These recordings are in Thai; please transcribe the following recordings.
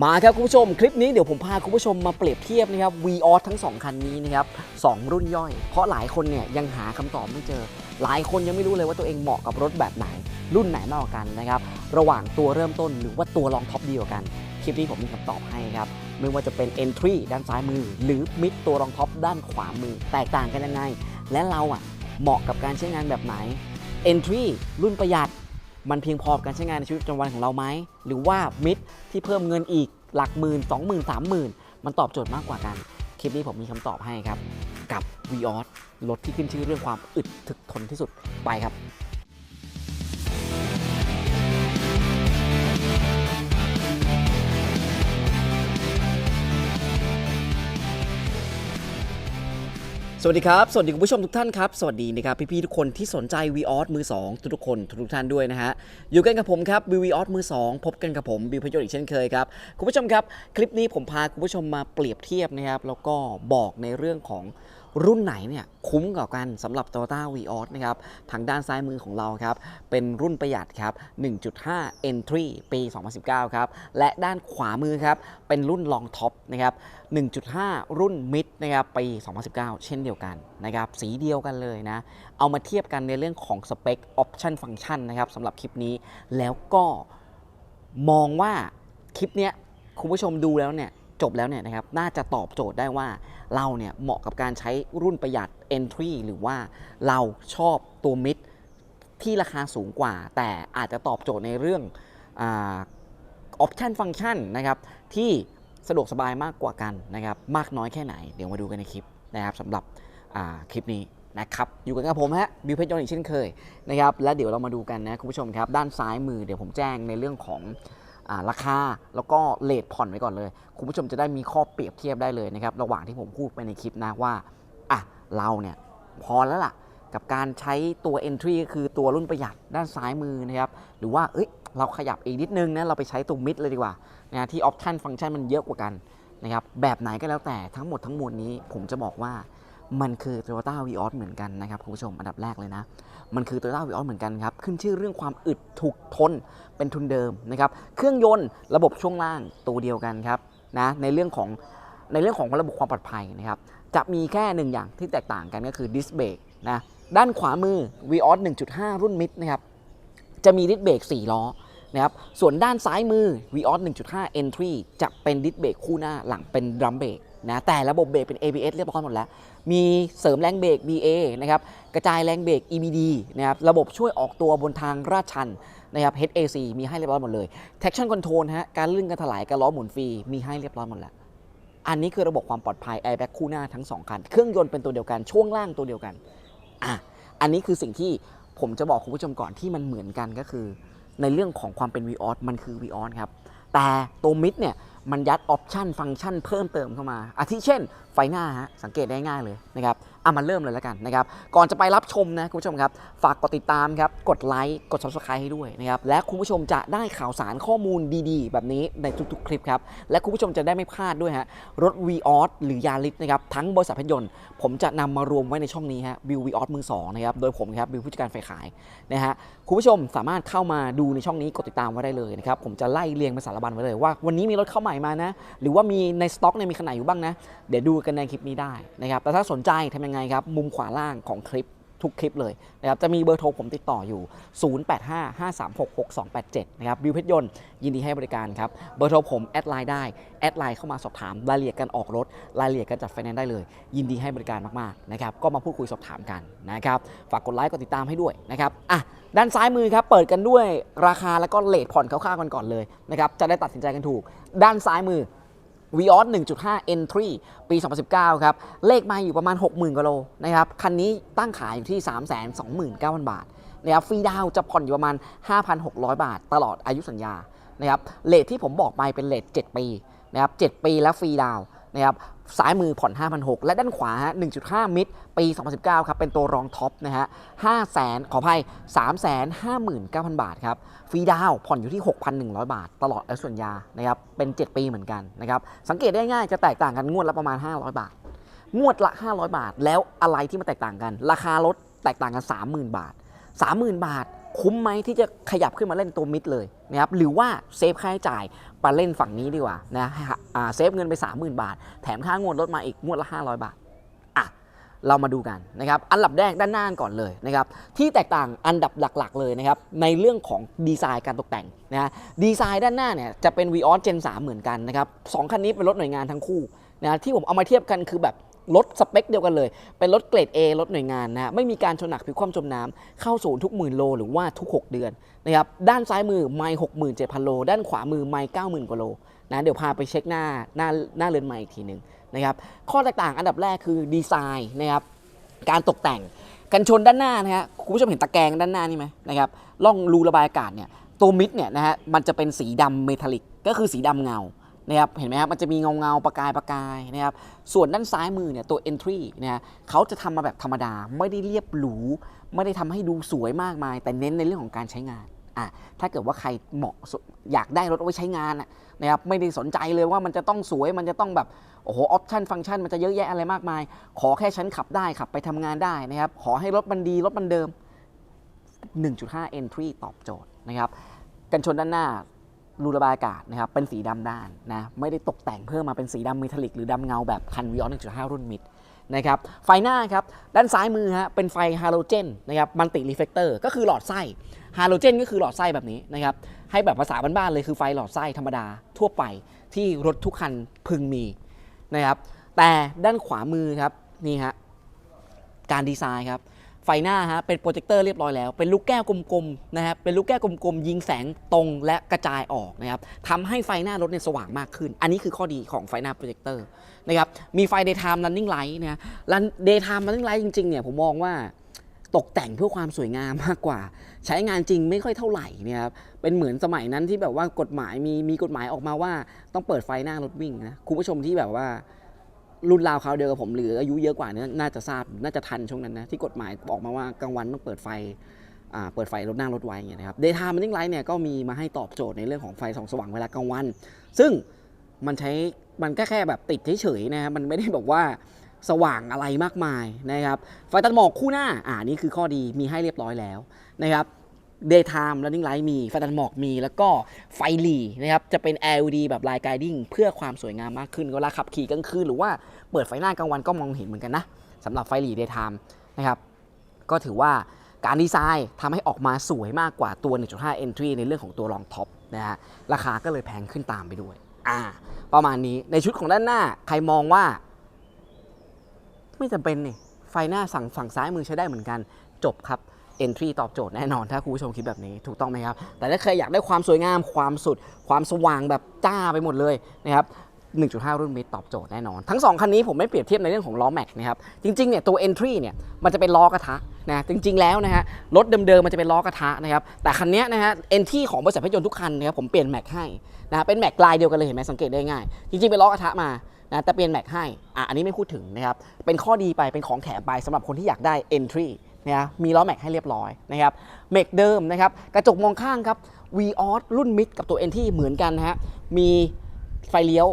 มาครับคุณผู้ชม คลิปนี้เดี๋ยวผมพาคุณผู้ชมมาเปรียบเทียบนะครับ v ีออทั้ง 2 คันนี้นะครับสองรุ่นย่อย เพราะหลายคนเนี่ยยังหาคำตอบไม่เจอ หลายคนยังไม่รู้เลยว่าตัวเองเหมาะกับรถแบบไหน รุ่นไหนมากกว่ากันนะครับ ระหว่างตัวเริ่มต้นหรือว่าตัวรองท็อปดีกว่ากัน คลิปนี้ผมมีคำตอบให้ครับ ไม่ว่าจะเป็น Entry ด้านซ้ายมือ หรือ Mid ตัวรองท็อปด้านขวามือ แตกต่างกันยังไง และเราอะเหมาะกับการใช้งานแบบไหน Entry รุ่นประหยัด มันเพียงพอกับการใช้งานในชีวิตประจำวันของเราไหม หรือว่ามิดที่เพิ่มเงินอีกหลักหมื่นสองหมื่นสามหมื่นมันตอบโจทย์มากกว่ากัน คลิปนี้ผมมีคำตอบให้ครับ กับ v ีออสรถที่ขึ้นชื่อเรื่องความอึดถึกทนที่สุดไปครับ สวัสดีครับ สวัสดีคุณผู้ชมทุกท่านครับ สวัสดีนะครับพี่ๆทุกคนที่สนใจ v ีออสมือ 2 ทุกๆคนทุกท่านด้วยนะฮะ อยู่กันกับผมครับวิวออสมือ 2 พบกันกับผมบิวพยศอีกเช่นเคยครับ คุณผู้ชมครับ คลิปนี้ผมพาคุณผู้ชมมาเปรียบเทียบนะครับ แล้วก็บอกในเรื่องของ รุ่นไหนเนี่ยคุ้มกว่ากันสำหรับ Toyota v ีออสนะครับทางด้านซ้ายมือของเราครับเป็นรุ่นประหยัดครับ 1.5 Entry ปี 2019 ครับ และด้านขวามือครับ เป็นรุ่น Long Top นะครับ 1.5 รุ่น Mid นะครับปี 2019 เช่นเดียวกันนะครับสีเดียวกันเลยนะ เอามาเทียบกันในเรื่องของสเปคออปชันฟังก์ชันนะครับสำหรับคลิปนี้แล้วก็มองว่าคลิปเนี้ยคุณผู้ชมดูแล้วเนี่ย จบแล้วเนี่ยนะครับน่าจะตอบโจทย์ได้ว่าเราเนี่ยเหมาะกับการใช้รุ่นประหยัด Entry หรือว่าเราชอบตัว Mid ที่ราคาสูงกว่า แต่อาจจะตอบโจทย์ในเรื่องออปชันฟังก์ชันนะครับที่สะดวกสบายมากกว่ากันนะครับมากน้อยแค่ไหน เดี๋ยวมาดูกันในคลิปนะครับสำหรับคลิปนี้นะครับอยู่กันกับผมฮะบิวเพชรยนอีกเช่นเคยนะครับและเดี๋ยวเรามาดูกันนะคุณผู้ชมครับ ด้านซ้ายมือเดี๋ยวผมแจ้งในเรื่องของ ราคาแล้วก็เลทผ่อนไว้ก่อนเลย คุณผู้ชมจะได้มีข้อเปรียบเทียบได้เลยนะครับระหว่างที่ผมพูดไปในคลิปนะว่าอะเราเนี่ยพอแล้วล่ะ กับการใช้ตัว entry ก็คือตัวรุ่นประหยัดด้านซ้ายมือนะครับหรือว่าเอ้ยเราขยับอีกนิดนึงนะเราไปใช้ตัว mid เลยดีกว่านะที่ option ฟังก์ชันมันเยอะกว่ากันนะครับแบบไหนก็แล้วแต่ทั้งหมดทั้งมวลนี้ผมจะบอกว่า มันคือ Toyota Vios เหมือนกันนะครับคุณผู้ชมอันดับแรกเลยนะ มันคือ Toyota Vios เหมือนกันครับขึ้นชื่อเรื่องความอึดถูกทนเป็นทุนเดิมนะครับเครื่องยนต์ระบบช่วงล่างตัวเดียวกันครับนะในเรื่องของในเรื่องของระบบความปลอดภัยนะครับจะมีแค่หนึ่งอย่างที่แตกต่างกันก็คือดิสเบรกนะด้านขวามือ Vios 1.5 รุ่นมิดนะครับจะมีดิสเบรก4ล้อนะครับส่วนด้านซ้ายมือ Vios 1.5 Entry จะเป็นดิสเบรกคู่หน้าหลังเป็นดรัมเบรกนะแต่ระบบเบรกเป็น ABS เรียบร้อยหมดแล้ว มีเสริมแรงเบรก BA นะครับกระจายแรงเบรก EBD นะครับระบบช่วยออกตัวบนทางราดชันนะครับ HAC มีให้เรียบร้อยหมดเลย Traction Control ฮะการลื่นการถลายการล้อหมุนฟรีมีให้เรียบร้อยหมดแล้วอันนี้คือระบบความปลอดภัย airbag คู่หน้าทั้ง 2 คัน เครื่องยนต์เป็นตัวเดียวกัน ช่วงล่างตัวเดียวกันอะอันนี้คือสิ่งที่ผมจะบอกคุณผู้ชมก่อนที่มันเหมือนกันก็คือ ในเรื่องของความเป็น Vios มันคือ Vios ครับแต่ตัวมิดเนี่ยมันยัดออปชันฟังก์ชันเพิ่มเติมเข้ามาอาทิเช่นไฟหน้าฮะสังเกตได้ง่ายเลยนะครับอะมาเริ่มเลยแล้วกันนะครับก่อนจะไปรับชมนะคุณผู้ชมครับ ฝากกดติดตามครับกดไลค์กด subscribe ให้ด้วยนะครับและคุณผู้ชมจะได้ข่าวสารข้อมูลดีๆ แบบนี้ในทุกๆ คลิปครับ และคุณผู้ชมจะได้ไม่พลาดด้วยฮะรถ v ีออสหรือยาริสนะครับทั้งบริษัทพยนต์ ผมจะนำมารวมไว้ในช่องนี้ฮะวิววีออสมือสองนะครับโดยผมครับวิวผู้จัดการฝ่ายขายนะฮะคุณผู้ชมสามารถเข้ามาดูในช่องนี้กดติดตามไว้ได้เลยนะครับผมจะไล่เรียงเป็นสารบัญไว้เลยว่า วันนี้มีรถเข้าใหม่มานะหรือว่ามีในสต็อกเนี่ยมีขนาดอยู่บ้างนะเดี๋ยวดูกันในคลิปนี้ได้นะครับแต่ถ้าสนใจทำยังไงครับมุมขวาล่างของคลิปทุกคลิปเลยนะครับจะมีเบอร์โทรผมติดต่ออยู่ 0855366287 นะครับบิวเพชรยนต์ยินดีให้บริการครับ เบอร์โทรผมแอดไลน์ได้ แอดไลน์เข้ามาสอบถามรายละเอียดการออกรถ รายละเอียดการจัดไฟแนนซ์ได้เลย ยินดีให้บริการมากๆนะครับก็มาพูดคุยสอบถามกันนะครับฝากกดไลค์กดติดตามให้ด้วยนะครับอะด้านซ้ายมือครับเปิดกันด้วยราคาแล้วก็เลทผ่อนคร่าวๆกันก่อนเลยนะครับจะได้ตัดสินใจกันถูก ด้านซ้ายมือ v ีออส1.5 Entry ปี 2019 ครับ เลขมาอยู่ประมาณ 60,000กิโลนะครับ คันนี้ตั้งขายอยู่ที่ 329,000 บาทนะครับฟรีดาวจะผ่อนอยู่ประมาณ 5,600 บาท ตลอดอายุสัญญานะครับเลทที่ผมบอกไปเป็นเลท7ปีนะครับ7ปีแล้วฟรีดาวนะครับ ซ้ายมือผ่อน 5,600 และด้านขวา 1.5 มิดปี 2019 ครับ เป็นตัวรองท็อปนะฮะ5แสนขออภัย 359,000 บาทครับ ฟรีดาวผ่อนอยู่ที่ 6,100 บาท ตลอดอายุสัญญานะครับ เป็น 7 ปีเหมือนกันนะครับ สังเกตได้ง่ายจะแตกต่างกันงวดละประมาณ 500 บาท งวดละ 500 บาท แล้วอะไรที่มันแตกต่างกัน ราคารถแตกต่างกัน 30,000 บาท 30,000 บาท คุ้มไหมที่จะขยับขึ้นมาเล่นตัวมิดเลยนะครับ หรือว่าเซฟค่าใช้จ่าย ไปเล่นฝั่งนี้ดีกว่านะเซฟเงินไป 30,000 บาท แถมค่างวดลดมาอีกงวดละ 500 บาทอะเรามาดูกันนะครับอันดับแรกด้านหน้าก่อนเลยนะครับที่แตกต่างอันดับหลักๆ เลยนะครับในเรื่องของดีไซน์การตกแต่งนะฮะดีไซน์ด้านหน้าเนี่ยจะเป็น v ีออส Gen 3เหมือนกันนะครับสองคันนี้เป็นรถหน่วยงานทั้งคู่นะที่ผมเอามาเทียบกันคือแบบ รถสเปคเดียวกันเลย เป็นรถเกรด A รถหน่วยงานนะไม่มีการชนหนักพลิกคว่ำจมน้ำเข้าศูนย์ทุกหมื่นโลหรือว่าทุก 6 เดือนนะครับด้านซ้ายมือไม่หกหมื่นเจ็ดพันโล ด้านขวามือไม่เก้าหมื่นกว่าโลนะเดี๋ยวพาไปเช็คหน้าหน้าหน้าเรือนไม้อีกทีหนึ่งนะครับข้อแตกต่างอันดับแรกคือดีไซน์นะครับการตกแต่งกันชนด้านหน้านะฮะคุณผู้ชมเห็นตะแกรงด้านหน้านี่ไหมนะครับร่องรูระบายอากาศเนี่ยตัวมิดเนี่ยนะฮะมันจะเป็นสีดำเมทัลลิกก็คือสีดำเงา นะครับเห็นไหมครับมันจะมีเงาเงาประกายประกายนะครับส่วนด้านซ้ายมือเนี่ยตัว entry นะฮะเขาจะทำมาแบบธรรมดาไม่ได้เรียบหรูไม่ได้ทำให้ดูสวยมากมาย แต่เน้นในเรื่องของการใช้งานอะถ้าเกิดว่าใครเหมาะอยากได้รถเอาไว้ใช้งานนะครับไม่ได้สนใจเลยว่ามันจะต้องสวยมันจะต้องแบบโอ้โหออปชันฟังก์ชันมันจะเยอะแยะอะไรมากมาย ขอแค่ฉันขับได้ขับไปทำงานได้นะครับขอให้รถมันดีรถมันเดิม 1.5 entry ตอบโจทย์นะครับกันชนด้านหน้า รูระบายอากาศนะครับเป็นสีดำด้านนะไม่ได้ตกแต่งเพิ่มมาเป็นสีดำเมทัลลิกหรือดำเงาแบบคันวิออน1.5 รุ่นมิดนะครับไฟหน้าครับด้านซ้ายมือฮะเป็นไฟฮาโลเจนนะครับมันติรีเฟกเตอร์ก็คือหลอดไส้ฮาโลเจนก็คือหลอดไส้แบบนี้นะครับให้แบบภาษาบ้านๆเลยคือไฟหลอดไส้ธรรมดาทั่วไปที่รถทุกคันพึงมีนะครับแต่ด้านขวามือครับนี่ฮะการดีไซน์ครับ ไฟหน้าฮะเป็นโปรเจคเตอร์เรียบร้อยแล้ว เป็นลูกแก้วกลมๆนะครับเป็นลูกแก้วกลมๆยิงแสงตรงและกระจายออกนะครับทำให้ไฟหน้ารถเนี่ยสว่างมากขึ้น อันนี้คือข้อดีของไฟหน้าโปรเจคเตอร์นะครับมีไฟ daytime running light นะฮะ Run- daytime running light จริงๆเนี่ยผมมองว่าตกแต่งเพื่อความสวยงามมากกว่า ใช้งานจริงไม่ค่อยเท่าไหร่เนี่ยครับเป็นเหมือนสมัยนั้นที่แบบว่ากฎหมายมีมีกฎหมายออกมาว่า ต้องเปิดไฟหน้ารถวิ่งนะคุณผู้ชมที่แบบว่า รุ่นราวคราเดียวกับผมหรืออายุเยอะกว่านี้น่าจะทราบน่าจะทันช่วงนั้นนะที่กฎหมายออกมาว่ากลางวันต้องเปิดไฟอ่าเปิดไฟรถหน้ารถไว้อย่างเงี้ยนะครับเดย์ไทม์มันนิ่งไลท์เนี่ยก็มีมาให้ตอบโจทย์ในเรื่องของไฟส่องสว่างเวลากลางวัน ซึ่งมันใช้มันแค่แค่แบบติดเฉยๆนะครับมันไม่ได้แบบว่าสว่างอะไรมากมายนะครับไฟตัดหมอกคู่หน้าอ่านี่คือข้อดีมีให้เรียบร้อยแล้วนะครับ Daytime Running Light มีไฟตัดหมอกมี แล้วก็ไฟหลีนะครับ จะเป็น LED แบบ Line Guiding เพื่อความสวยงามมากขึ้นเวลาขับขี่กลางคืนหรือว่าเปิดไฟหน้ากลางวันก็มองเห็นเหมือนกันนะสำหรับไฟหลี Daytime นะครับ ก็ถือว่าการดีไซน์ทำให้ออกมาสวยมากกว่าตัว 1.5 Entry ในเรื่องของตัวรองท็อปนะฮะราคาก็เลยแพงขึ้นตามไปด้วย อ่า ประมาณนี้ในชุดของด้านหน้าใครมองว่า ไม่จำเป็นนี่ไฟหน้าสั่งฝั่งซ้ายมือใช้ได้เหมือนกันจบครับ Entry ตอบโจทย์แน่นอน ถ้าคุณผู้ชมคิดแบบนี้ถูกต้องไหมครับ แต่ถ้าใครอยากได้ความสวยงามความสุด ความสว่างแบบจ้าไปหมดเลยนะครับ1.5 รุ่นมิดตอบโจทย์แน่นอน ทั้ง 2 คันนี้ผมไม่เปรียบเทียบในเรื่องของล้อแม็กนะครับ จริงๆเนี่ยตัว Entry เนี่ยมันจะเป็นล้อกระทะนะจริงๆแล้วนะฮะรถเดิมๆมันจะเป็นล้อกระทะนะครับแต่คันนี้นะฮะ Entry ของบริษัทรถยนต์ทุกคันนะครับผมเปลี่ยนแม็กให้นะเป็นแม็กลายเดียวกันเลยเห็นไหมสังเกตได้ง่าย จริงๆเป็นล้อกระทะมานะแต่เปลี่ยนแม็กให้อะอันนี้ไม่พูดถึงนะครับเป็นข้อดีไปเป็นของแถมไปสำหรับคนที่อยากได้ Entry นะมีล้อแม็กให้เรียบร้อยนะครับเมกเดิมนะครับกระจกมองข้างครับ v ีออสรุ่นมิดกับตัว NT เหมือนกันนะฮะมีไฟเลี้ยว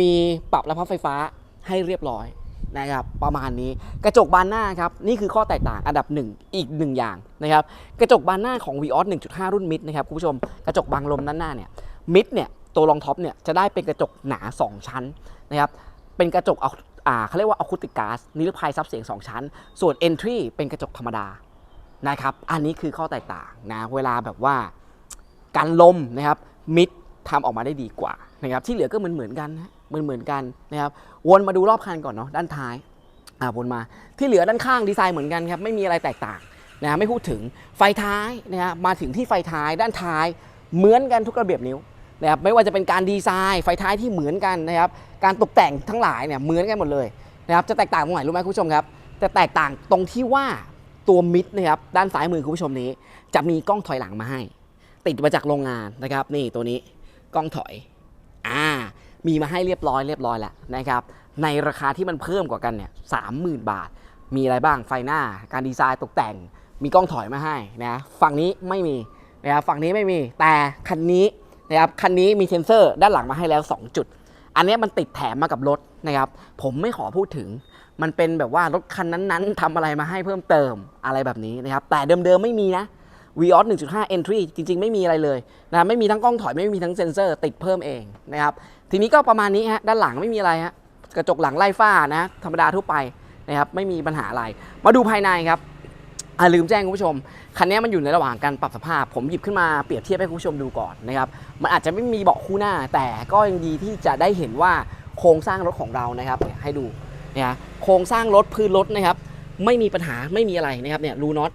มีปรับระพับไฟฟ้าให้เรียบร้อยนะครับประมาณนี้กระจกบานหน้าครับนี่คือข้อแตกต่างอันดับหนึ่งอีกหนึ่งอย่างนะครับกระจกบานหน้าของ v ีออส1.5 รุ่นมิดนะครับคุณผู้ชมกระจกบังลมด้านหน้าเนี่ยมิดเนี่ยตัวรองท็อปเนี่ยจะได้เป็นกระจกหนา 2 ชั้นนะครับเป็นกระจกเอา เขาเรียกว่าอะคูติกกาซนิรภัยซับเสียง 2 ชั้น ส่วน Entry เป็นกระจกธรรมดานะครับ อันนี้คือข้อแตกต่างนะ เวลาแบบว่ากันลมนะครับมิดทำออกมาได้ดีกว่านะครับ ที่เหลือก็เหมือนเหมือนกันเหมือนเหมือนกันนะครับ วนมาดูรอบคันก่อนเนาะด้านท้ายอ่าวนมา ที่เหลือด้านข้างดีไซน์เหมือนกันครับ ไม่มีอะไรแตกต่างนะไม่พูดถึงไฟท้ายนะครับมาถึงที่ไฟท้ายด้านท้ายเหมือนกันทุกระเบียบนิ้ว นะครับไม่ว่าจะเป็นการดีไซน์ไฟท้ายที่เหมือนกันนะครับการตกแต่งทั้งหลายเนี่ยเหมือนกันหมดเลยนะครับจะแตกต่างตรงไหนรู้ไหมคุณผู้ชมครับจะแตกต่างตรงที่ว่าตัวมิดนะครับด้านซ้ายมือคุณผู้ชมนี้ จะมีกล้องถอยหลังมาให้ ติดมาจากโรงงานนะครับ นี่ตัวนี้กล้องถอยอ่ามีมาให้เรียบร้อยเรียบร้อยแล้วนะครับในราคาที่มันเพิ่มกว่ากันเนี่ยสามหมื่นบาท มีอะไรบ้างไฟหน้า การดีไซน์ตกแต่ง มีกล้องถอยมาให้นะฝั่งนี้ไม่มีนะครับฝั่งนี้ไม่มีแต่คันนี้ นะครับคันนี้มีเซ็นเซอร์ด้านหลังมาให้แล้ว 2 จุด อันนี้มันติดแถมมากับรถนะครับ ผมไม่ขอพูดถึง มันเป็นแบบว่ารถคันนั้นๆทำอะไรมาให้เพิ่มเติมอะไรแบบนี้นะครับ แต่เดิมๆไม่มีนะ v o s 1.5 entry จริง ๆ ไม่มีอะไรเลยนะไม่มีทั้งกล้องถอยไม่มีทั้งเซ็นเซอร์ติดเพิ่มเองนะครับ ทีนี้ก็ประมาณนี้ฮะด้านหลังไม่มีอะไรฮะกระจกหลังไล่ฝ้านะธรรมดาทั่วไปนะครับไม่มีปัญหาอะไร มาดูภายในครับ อ่าลืมแจ้งคุณผู้ชม คันนี้มันอยู่ในระหว่างการปรับสภาพ ผมหยิบขึ้นมาเปรียบเทียบให้คุณผู้ชมดูก่อนนะครับ มันอาจจะไม่มีเบาะคู่หน้า แต่ก็ยังดีที่จะได้เห็นว่าโครงสร้างรถของเรานะครับ ให้ดูนี่ยโครงสร้างรถพื้นรถนะครับ ไม่มีปัญหาไม่มีอะไรนะครับเนี่ยรูน็อต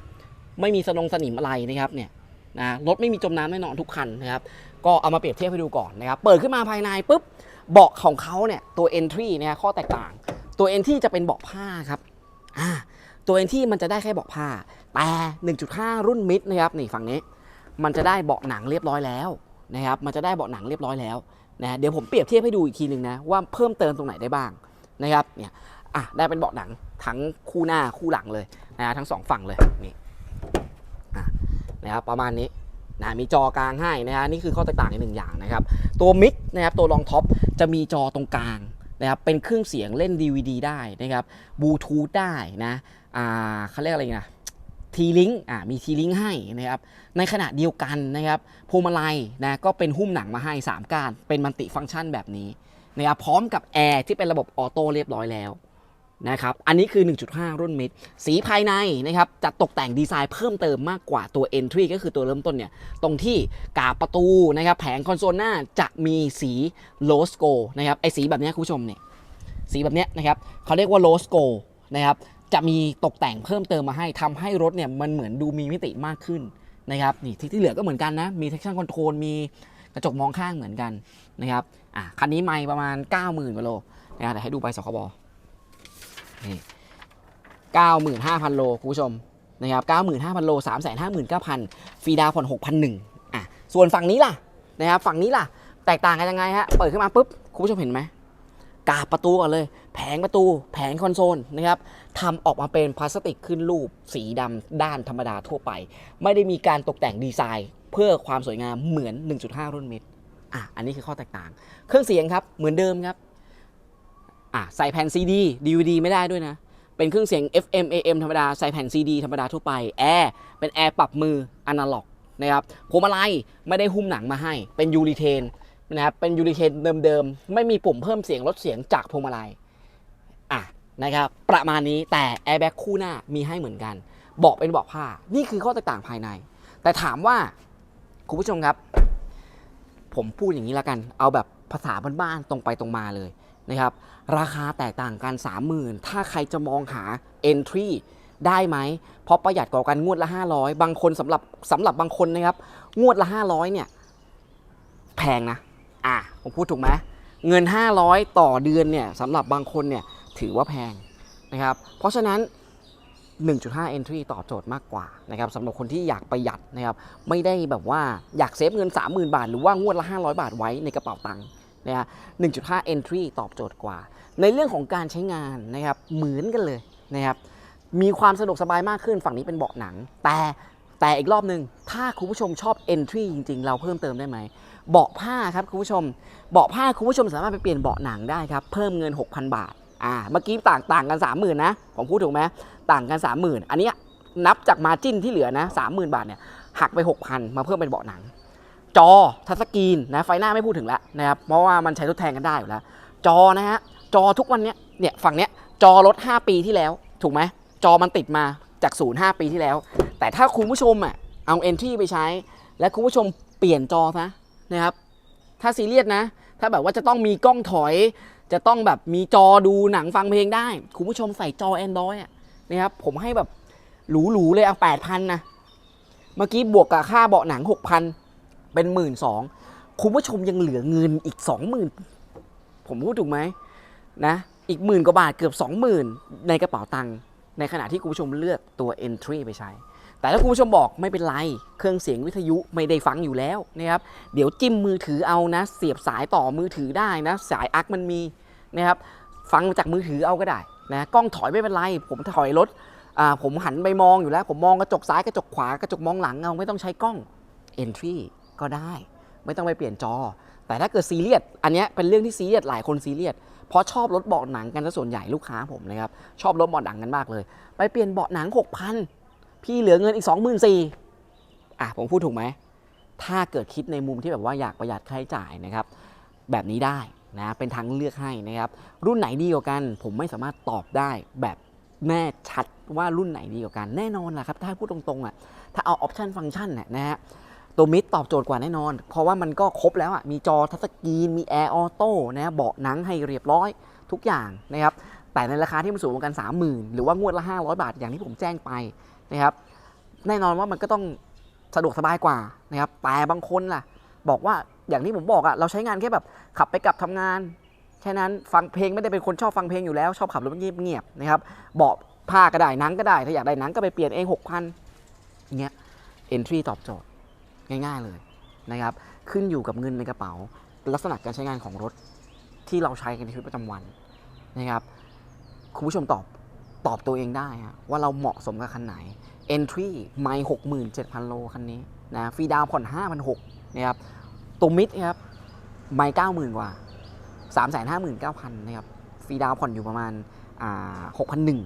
ไม่มีสนงสนิมอะไรนะครับเนี่ยนะรถไม่มีจมน้ำแน่นอนทุกคันนะครับก็เอามาเปรียบเทียบให้ดูก่อนนะครับ เปิดขึ้นมาภายในปุ๊บเบาะของเขาเนี่ยตัว entry เนี่ยข้อแตกต่าง ตัว entry จะเป็นเบาะผ้าครับอ่า ตัว entry มันจะได้แค่เบาะผ้า แต่ 1.5 รุ่นมิดนะครับนี่ฝั่งนี้ มันจะได้เบาะหนังเรียบร้อยแล้วนะครับ มันจะได้เบาะหนังเรียบร้อยแล้วนะเดี๋ยวผมเปรียบเทียบให้ดูอีกทีหนึ่งนะว่าเพิ่มเติมตรงไหนได้บ้างนะครับเนี่ยอะได้เป็นเบาะหนังทั้งคู่หน้าคู่หลังเลยนะทั้งสองฝั่งเลยนี่นะครับประมาณนี้นะมีจอกลางให้นะฮะนี่คือข้อแตกต่างในหนึ่งอย่างนะครับ ตัวมิกนะครับตัวรองท็อปจะมีจอตรงกลาง นะครับเป็นเครื่องเสียงเล่น DVD ได้นะครับบลูทูธได้นะอ่าเขาเรียกอะไรนะทีลิงอ่ามีทีลิงให้นะครับในขณะเดียวกันนะครับพวงมาลัยนะก็เป็นหุ้มหนังมาให้ 3ก้านเป็นมัลติฟังก์ชันแบบนี้นะครับพร้อมกับแอร์ที่เป็นระบบออโต้เรียบร้อยแล้ว นะครับ อันนี้คือ 1.5 รุ่นมิด สีภายในนะครับ จะตกแต่งดีไซน์เพิ่มเติมมากกว่าตัว Entry ก็คือตัวเริ่มต้นเนี่ย ตรงที่กาบประตูนะครับ แผงคอนโซลหน้าจะมีสีโลสโกนะครับ ไอสีแบบนี้คุณผู้ชมเนี่ย สีแบบนี้นะครับ เขาเรียกว่าโ s สโกนะครับ จะมีตกแต่งเพิ่มเติมมาให้ทำให้รถเนี่ยมันเหมือนดูมีมิติมากขึ้นนะครับ นี่ที่เหลือก็เหมือนกันนะ มี traction control มีกระจกมองข้างเหมือนกันนะครับ อะ คันนี้ไม่ประมาณ 90,000กว่าโลนะครับเดี๋ยวให้ดูใบสคบ นี่95,000โลคุณผู้ชมนะครับ95,000โล359,000ฟรีดาวน์ผ่อน6,001อะส่วนฝั่งนี้ล่ะนะครับฝั่งนี้ล่ะ แตกต่างกันยังไงฮะเปิดขึ้นมาปุ๊บคุณผู้ชมเห็นไหมกาบประตูก่อนเลย แผงประตูแผงคอนโซลนะครับทำออกมาเป็นพลาสติกขึ้นรูป สีดำด้านธรรมดาทั่วไป ไม่ได้มีการตกแต่งดีไซน์ เพื่อความสวยงามเหมือน 1.5 รุ่นมิดอะอันนี้คือข้อแตกต่าง เครื่องเสียงครับเหมือนเดิมครับ อะใส่แผ่น CD DVD ไม่ได้ด้วยนะ เป็นเครื่องเสียง FM AM ธรรมดา ใส่แผ่น CD ธรรมดาทั่วไป แอร์เป็นแอร์ปรับมืออนาล็อกนะครับพวงมาลัยไม่ได้หุ้มหนังมาให้ เป็นยูริเทนนะครับ เป็นยูริเทนเดิมๆ ไม่มีปุ่มเพิ่มเสียงลดเสียงจากพวงมาลัย อะนะครับ ประมาณนี้แต่แอร์แบ็กคู่หน้ามีให้เหมือนกัน เบาะเป็นเบาะผ้า นี่คือข้อแตกต่างภายใน แต่ถามว่าคุณผู้ชมครับ ผมพูดอย่างนี้แล้วกัน เอาแบบภาษาบ้านๆ ตรงไปตรงมาเลยนะครับ ราคาแตกต่างกัน 30,000 ถ้าใครจะมองหา entry ได้ไหม เพราะประหยัดกว่ากันงวดละ 500 บางคนสำหรับสำหรับบางคนนะครับ งวดละ 500 เนี่ย แพงนะ อะ ผมพูดถูกไหมเงิน 500 ต่อเดือนเนี่ยสำหรับบางคนเนี่ยถือว่าแพงนะครับ เพราะฉะนั้น 1.5 entry ตอบโจทย์มากกว่านะครับสำหรับคนที่อยากประหยัดนะครับ ไม่ได้แบบว่าอยากเซฟเงิน 30,000 บาท หรือว่างวดละ 500 บาทไว้ในกระเป๋าตังค์นะฮะ1.5 entry ตอบโจทย์กว่า ในเรื่องของการใช้งานนะครับเหมือนกันเลยนะครับมีความสะดวกสบายมากขึ้นฝั่งนี้เป็นเบาะหนัง แต่แต่อีกรอบหนึ่งถ้าคุณผู้ชมชอบ entry จริง ๆ เราเพิ่มเติมได้ไหมเบาะผ้าครับคุณผู้ชมเบาะผ้าคุณผู้ชมสามารถไปเปลี่ยนเบาะหนังได้ครับเพิ่มเงิน 6,000 บาทอ่าเมื่อกี้ต่างต่างกัน 30,000นะผมพูดถูกไหมต่างกัน 30,000 อันนี้นับจากมาจิ้นที่เหลือนะ30,000 บาทเนี่ยหักไป 6,000 มาเพิ่มเป็นเบาะหนัง จอทัชสกรีนนะไฟหน้าไม่พูดถึงแล้วนะครับเพราะว่ามันใช้ทดแทนกันได้อยู่แล้วจอนะฮะ จอทุกวันเนี้ยเนี่ยฝั่งเนี้ยจอรถ 5 ปีที่แล้ว ถูกไหมจอมันติดมาจากศูนย์5ปีที่แล้ว แต่ถ้าคุณผู้ชมอะเอา entry ไปใช้ และคุณผู้ชมเปลี่ยนจอซะนะครับ ถ้าซีเรียสนะ ถ้าแบบว่าจะต้องมีกล้องถอย จะต้องแบบมีจอดูหนังฟังเพลงได้ คุณผู้ชมใส่จอ Android อะนะครับผมให้แบบหรูๆเลยเอา8,000นะ เมื่อกี้บวกกับค่าเบาะหนัง6,000เป็น1 2ื่นคุณผู้ชมยังเหลือเงินอีก20,000ผมพูดถูกไหม นะอีกหมื่นกว่าบาทเกือบ 20,000 ในกระเป๋าตังค์ในขณะที่คุณผู้ชมเลือกตัว Entry ไปใช้ แต่ถ้าคุณผู้ชมบอกไม่เป็นไร เครื่องเสียงวิทยุไม่ได้ฟังอยู่แล้วนะครับเดี๋ยวจิ้มมือถือเอานะ เสียบสายต่อมือถือได้นะ สายอักมันมีนะครับฟังจากมือถือเอาก็ได้นะกล้องถอยไม่เป็นไร ผมถอยรถผมหันไปมองอยู่แล้ว ผมมองกระจกซ้ายกระจกขวากระจกมองหลังเอาไม่ต้องใช้กล้อง Entry ก็ได้ ไม่ต้องไปเปลี่ยนจอ แต่ถ้าเกิดซีเรียสอันนี้เป็นเรื่องที่ซีเรียสหลายคนซีเรียสเพราะชอบรถเบาะหนังกันซะส่วนใหญ่ลูกค้าผมนะครับชอบรถเบาะหนังกันมากเลย ไปเปลี่ยนเบาะหนัง6,000พี่เหลือเงินอีก24,000อะผมพูดถูกไหมถ้าเกิดคิดในมุมที่แบบว่าอยากประหยัดค่าใช้จ่ายนะครับแบบนี้ได้นะเป็นทางเลือกให้นะครับ รุ่นไหนดีกว่ากัน ผมไม่สามารถตอบได้แบบแน่ชัดว่ารุ่นไหนดีกว่ากันแน่นอนแหะครับ ถ้าพูดตรงๆอะถ้าเอาออปชันฟังก์ชันเนี่ยนะฮะ ตัวมิดตอบโจทย์กว่าแน่นอน เพราะว่ามันก็ครบแล้วอะมีจอทัชสกรีน มีแอร์ออโต้นะเบาะหนังให้เรียบร้อยทุกอย่างนะครับแต่ในราคาที่มันสูงกัน30,000 หรือว่างวดละ 500 บาทอย่างที่ผมแจ้งไปนะครับแน่นอนว่ามันก็ต้องสะดวกสบายกว่านะครับแต่บางคนล่ะ บอกว่าอย่างที่ผมบอกอะเราใช้งานแค่แบบขับไปกลับทำงาน แค่นั้นฟังเพลงไม่ได้เป็นคนชอบฟังเพลงอยู่แล้ว ชอบขับรถเงียบๆนะครับเบาะผ้าก็ได้หนังก็ได้ ถ้าอยากได้หนังก็ไปเปลี่ยนเอง 6,000เงี้ย entry ตอบโจทย์ ง่าย ๆเลยนะครับขึ้นอยู่กับเงินในกระเป๋า ลักษณะการใช้งานของรถที่เราใช้กันในชีวิตประจำวันนะครับคุณผู้ชมตอบตอบตัวเองได้ฮะว่าเราเหมาะสมกับคันไหน entry ไม่หกหมื่นเจ็ดพันโลคันนี้นะฟรีดาวผ่อนห้าพันหกนะครับตัวมิดครับไม่เก้าหมื่นกว่าสามแสนห้าหมื่นเก้าพันนะครับฟรีดาวผ่อนอยู่ประมาณหกพันหนึ่ง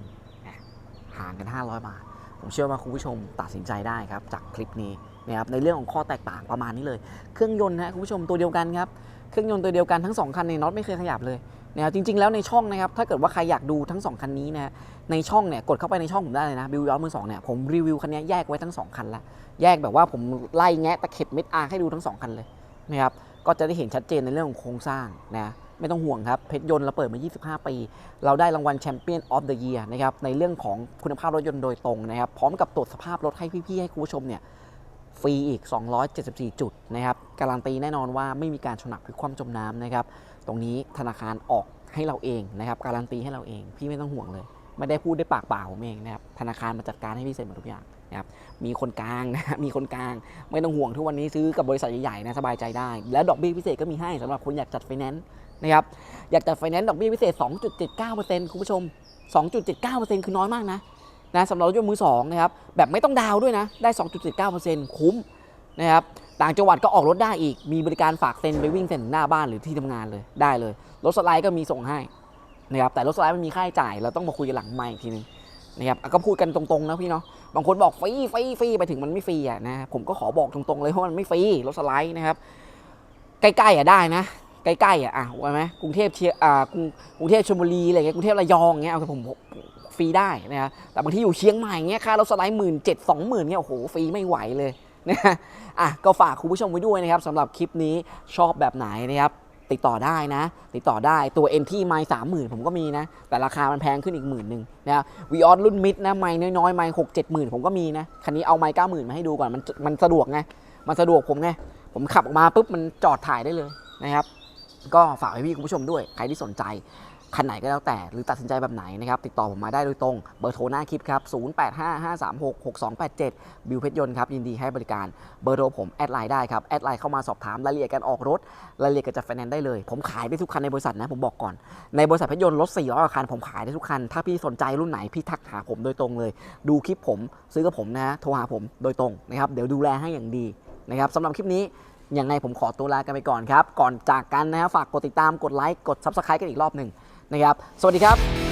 ห่างกัน 500 บาท ผมเชื่อว่าคุณผู้ชมตัดสินใจได้ครับ จากคลิปนี้ นะครับในเรื่องของข้อแตกต่างประมาณนี้เลย เครื่องยนต์นะคุณผู้ชมตัวเดียวกันครับเครื่องยนต์ตัวเดียวกันทั้งสองคันในน็อตไม่เคยขยับเลยนะครับจริง ๆ แล้วในช่องนะครับถ้าเกิดว่าใครอยากดูทั้งสองคันนี้นะในช่องเนี่ยกดเข้าไปในช่องผมได้เลยนะบิวย้อนมือสองเนี่ยผมรีวิวคันนี้แยกไว้ทั้งสองคันละแยกแบบว่าผมไล่แงะตะเข็บเม็ดอาให้ดูทั้งสองคันเลยนะครับก็จะได้เห็นชัดเจนในเรื่องของโครงสร้างนะไม่ต้องห่วงครับเพชรยนต์เราเปิดมา 25 ปี เราได้รางวัลแชมเปี้ยนออฟเดอะเยียร์นะครับในเรื่องของคุณภาพรถยนต์โดยตรงนะครับพร้อมกับตรวจสภาพรถให้พี่ๆให้คุณผู้ชมเนี่ย ฟรีอีก 274 จุดนะครับการันตีแน่นอนว่าไม่มีการชนักหรือความจมน้ำนะครับ ตรงนี้ธนาคารออกให้เราเองนะครับ การันตีให้เราเอง พี่ไม่ต้องห่วงเลย ไม่ได้พูดได้ปากเปล่าผมเองนะครับ ธนาคารมาจัดการให้พี่เสร็จหมดทุกอย่างนะครับ มีคนกลางนะมีคนกลาง ไม่ต้องห่วงทุกวันนี้ซื้อกับบริษัทใหญ่ๆนะสบายใจได้ และดอกเบี้ยพิเศษก็มีให้สำหรับคนอยากจัดไฟแนนซ์นะครับ อยากจัดไฟแนนซ์ดอกเบี้ยพิเศษ 2.79%คุณผู้ชม 2.79%คือน้อยมากนะ นะสำหรับรถยนต์มือสองนะครับแบบไม่ต้องดาวด้วยนะ ได้ 2.79%คุ้มนะครับต่างจังหวัดก็ออกรถได้อีก มีบริการฝากเซ็นไปวิ่งเซ็นหน้าบ้านหรือที่ทำงานเลยได้เลย รถสไลด์ก็มีส่งให้นะครับแต่รถสไลด์มันมีค่าใช้จ่าย เราต้องมาคุยกันหลังไมค์อีกทีนึงนะครับก็พูดกันตรงๆนะพี่เนาะบางคนบอกฟรีฟรีฟรีไปถึงมันไม่ฟรีอะนะผมก็ขอบอกตรงๆเลยว่ามันไม่ฟรีรถสไลด์นะครับใกล้ๆอะได้นะใกล้ๆอะอะว่าไหมกรุงเทพเชียอ่ากรุงกรุงเทพชลบุรีอะไรเงี้ยกรุงเทพระยองเงี้ยเอาผมผม ฟรีได้นะครับแต่บางที่อยู่เชียงใหม่เงี้ยค่ารถสไลด์หมื่นเจ็ดสองหมื่นเงี้ยโอ้โหฟรีไม่ไหวเลยนะอะก็ฝากคุณผู้ชมไว้ด้วยนะครับสำหรับคลิปนี้ชอบแบบไหนนะครับติดต่อได้นะ ติดต่อได้ตัวเอ็นที่ไม้สามหมื่นผมก็มีนะ แต่ราคามันแพงขึ้นอีกหมื่นหนึ่งนะวีออสรุ่นมิดนะไม้น้อยๆไม้หกเจ็ดหมื่นผมก็มีนะ คันนี้เอาไม้เก้าหมื่นมาให้ดูก่อน มันมันสะดวกไง มันสะดวกผมไง ผมขับออกมาปุ๊บ มันจอดถ่ายได้เลยนะครับ ก็ฝากไว้พี่คุณผู้ชมด้วย ใครที่สนใจ คันไหนก็แล้วแต่ หรือตัดสินใจแบบไหนนะครับ ติดต่อผมมาได้โดยตรง เบอร์โทรหน้าคลิปครับ 0855366287 บิวเพชรยนต์ครับ ยินดีให้บริการ เบอร์โทรผม แอดไลน์ได้ครับ แอดไลน์เข้ามาสอบถามรายละเอียดการออกรถ รายละเอียดการจัดไฟแนนซ์ได้เลย ผมขายได้ทุกคันในบริษัทนะ ผมบอกก่อน ในบริษัทเพชรยนต์รถ400กว่าคัน ผมขายได้ทุกคัน ถ้าพี่สนใจรุ่นไหน พี่ทักหาผมโดยตรงเลย ดูคลิปผม ซื้อกับผมนะฮะโทรหาผมโดยตรงนะครับ เดี๋ยวดูแลให้อย่างดีนะครับสำหรับคลิปนี้ยังไงผมขอตัวลากันไปก่อนครับ ก่อนจากกันนะครับฝากกดติดตามกดไลค์กด Subscribe กันอีกรอบหนึ่ง นะครับ สวัสดีครับ